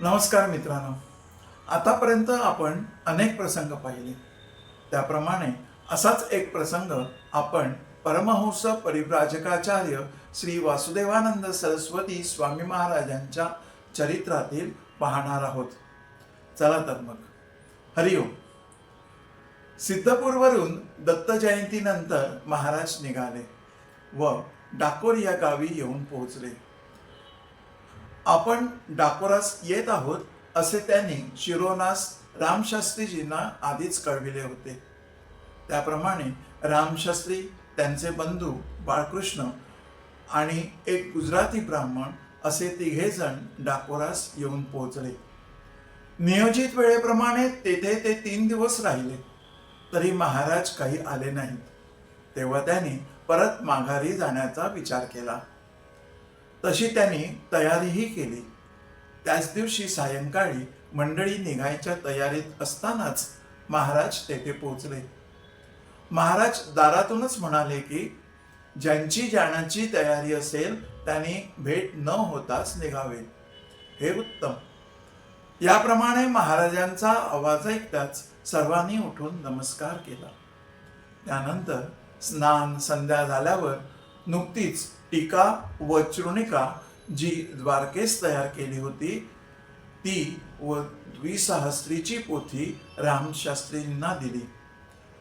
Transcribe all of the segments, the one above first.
नमस्कार मित्रांनो. आतापर्यंत आपण अनेक प्रसंग पाहिले. त्याप्रमाणे असाच एक प्रसंग आपण परमहंस परिव्राजकाचार्य श्री वासुदेवानंद सरस्वती स्वामी महाराजांच्या चरित्रातील पाहणार आहोत. चला तर मग. हरिओम सिद्धपूरवरून दत्त जयंतीनंतर महाराज निघाले व डाकोर या गावी येऊन पोहोचले. आपण डाकोरास येत आहोत असे त्यांनी शिरोनास रामशास्त्रीजींना आधीच कळविले होते. त्याप्रमाणे रामशास्त्री त्यांचे बंधू बाळकृष्ण आणि एक गुजराती ब्राह्मण असे तिघे जण डाकोरास येऊन पोहोचले. नियोजित वेळेप्रमाणे तेथे ते तीन दिवस राहिले. तरी महाराज काही आले नाहीत. तेव्हा त्यांनी परत माघारी जाण्याचा विचार केला. तशी त्यांनी तयारीही केली. त्याच दिवशी सायंकाळी मंडळी निघायच्या तयारीत असतानाच महाराज तेथे पोहोचले. महाराज दारातूनच म्हणाले की ज्यांची जाण्याची तयारी असेल त्यांनी भेट न होताच निघावे. हे उत्तम. याप्रमाणे महाराजांचा आवाज ऐकताच सर्वांनी उठून नमस्कार केला. त्यानंतर स्नान संध्या झाल्यावर नुकतीच टीका व चृणिका जी द्वारकेस तयार केली होती ती व द्विसहस्त्रीची पोथी रामशास्त्रींना दिली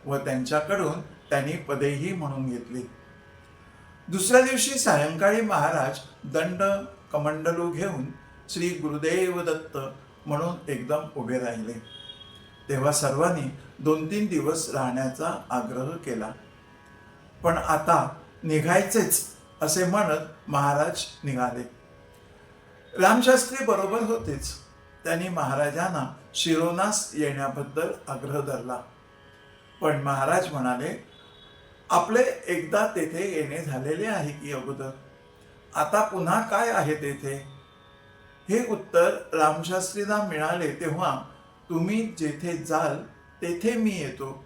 व त्यांच्याकडून त्यांनी पदेही म्हणून घेतली. दुसऱ्या दिवशी सायंकाळी महाराज दंड कमंडलू घेऊन श्री गुरुदेव दत्त म्हणून एकदम उभे राहिले. तेव्हा सर्वांनी दोन तीन दिवस राहण्याचा आग्रह केला. पण आता निघायचेच असे म्हणत महाराज निघाले. रामशास्त्री बरोबर होतेच. त्यांनी महाराजांना शिरोनास येण्याबद्दल आग्रह धरला. पण महाराज म्हणाले आपले एकदा तेथे येणे झालेले आहे की अगोदर? आता पुन्हा काय आहे तेथे? हे उत्तर रामशास्त्रीला मिळाले तेव्हा तुम्ही जेथे जाल तेथे मी येतो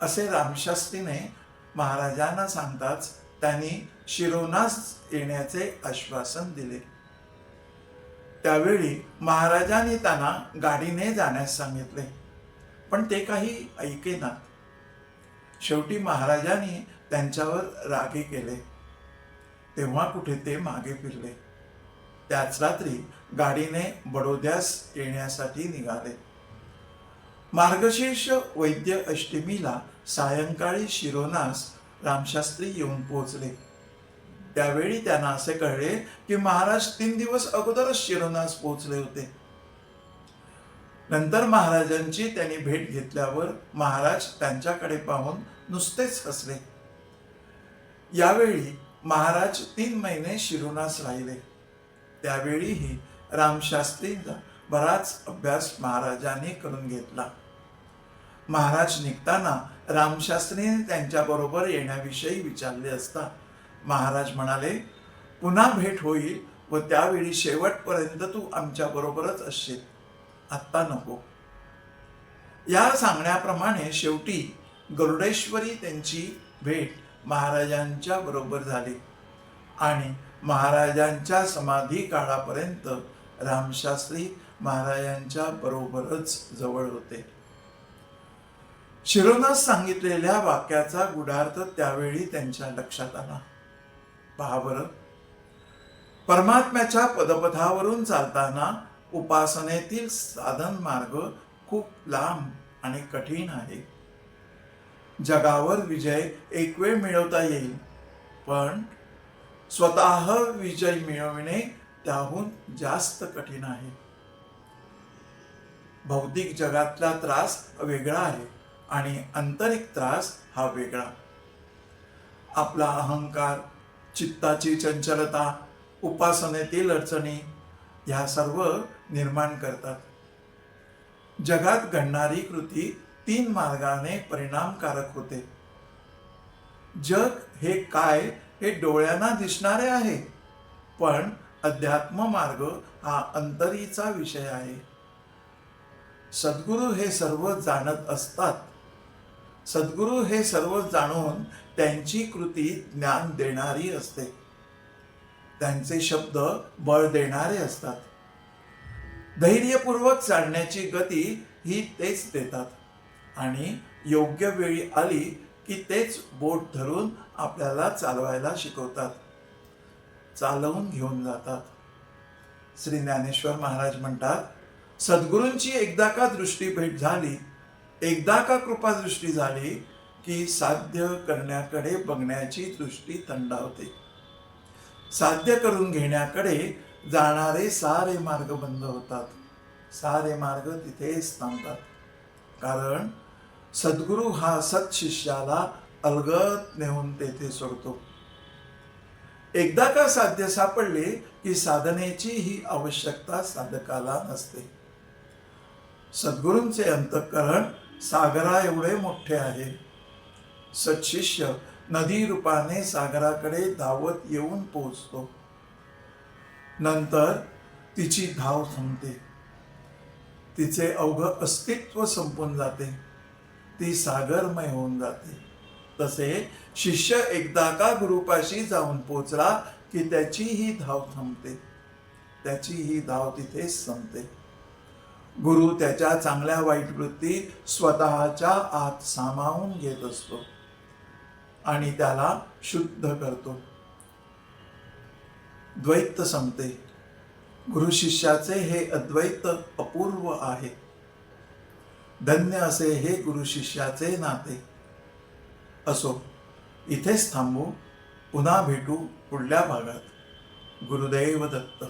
असे रामशास्त्रीने महाराजांना सांगताच त्यांनी शिरोनास येण्याचे आश्वासन दिले. त्यावेळी महाराजांनी त्यांना गाडीने जाण्यास सांगितले पण ते काही ऐकेना शेवटी महाराजांनी त्यांच्यावर रागे केले. तेव्हा कुठे ते मागे फिरले. त्याच रात्री गाडीने बडोद्यास येण्यासाठी निघाले. मार्गशीर्ष वैद्य अष्टमीला सायंकाळी शिरोनास रामशास्त्री येऊन पोहोचले. त्यावेळी त्यांना असे कळले की महाराज तीन दिवस अगोदरच शिरोनास पोहोचले होते. नंतर महाराजांची त्यांनी भेट घेतल्यावर महाराज त्यांच्याकडे पाहून नुसतेच हसले. यावेळी महाराज तीन महिने शिरोनास राहिले. त्यावेळीही रामशास्त्रींचा बराच अभ्यास महाराजांनी करून घेतला. महाराज निघताना रामशास्त्रीने त्यांच्याबरोबर येण्याविषयी विचारले असता महाराज म्हणाले पुन्हा भेट होईल व त्यावेळी शेवटपर्यंत तू आमच्या बरोबरच असशील. आत्ता नको. या सांगण्याप्रमाणे शेवटी गरुडेश्वरी त्यांची भेट महाराजांच्या बरोबर झाली आणि महाराजांच्या समाधी काळापर्यंत रामशास्त्री महाराजांच्या बरोबरच जवळ होते. शिरोनं सांगितलेल्या वाक्याचा गुढार्थ त्यावेळी त्यांच्या लक्षात आला. पहा बरं. परमात्म्याच्या पदपथावरून चालताना उपासनेतील साधन मार्ग खूप लांब आणि कठीण आहे. जगावर विजय एक वेळ मिळवता येईल पण स्वतः विजय मिळवणे त्याहून जास्त कठीण आहे. भौतिक जगातला त्रास वेगळा आहे. आणि आंतरिक त्रास हा वेगळा. आपला अहंकार चित्ताची चंचलता उपासनेतील अडचणी ह्या सर्व निर्माण करतात. जगात घडणारी कृती तीन मार्गाने परिणामकारक होते. जग हे काय हे डोळ्यांना दिसणारे आहे पण अध्यात्म मार्ग हा अंतरीचा विषय आहे. सद्गुरू हे सर्व जाणत असतात. सद्गुरू हे सर्व जाणून त्यांची कृती ज्ञान देणारी असते. त्यांचे शब्द बळ देणारे असतात. धैर्यपूर्वक चालण्याची गती ही तेच देतात. आणि योग्य वेळी आली की तेच बोट धरून आपल्याला चालवायला शिकवतात. चालवून घेऊन जातात. श्री ज्ञानेश्वर महाराज म्हणतात सद्गुरूंची एकदा का दृष्टी भेट झाली एकदा का कृपा दृष्टी झाली की साध्य करण्याकडे बघण्याची दृष्टी थंडावते साध्य करून घेण्याकडे जाणारे सारे मार्ग बंद होतात. सारे मार्ग तिथेच थांबतात. कारण सद्गुरू हा सत्शिष्याला अलगत नेऊन तेथे सोडतो. एकदा का साध्य सापडले की साधनेची ही आवश्यकता साधकाला नसते. सद्गुरूंचे अंतःकरण सागरा एवढे मोठे आहे. सत्शिष्य नदी रूपाने सागराकडे धावत येऊन पोचतो नंतर तिची धाव थांबते. तिचे अवघ अस्तित्व संपून जाते. ती सागरमय होऊन जाते. तसे शिष्य एकदा का गुरुपाशी जाऊन पोचला की त्याची ही धाव थांबते. त्याची ही धाव तिथे संपते. गुरु त्याच्या चांगल्या वाईट वृत्ती स्वतःच्या आत सामावून घेत असतो आणि त्याला शुद्ध करतो. द्वैत संपते. गुरु शिष्याचे हे अद्वैत अपूर्व आहे. धन्य असे हे गुरु शिष्याचे नाते. असो इथेच थांबू पुन्हा भेटू पुढल्या भागात. गुरुदेव दत्त.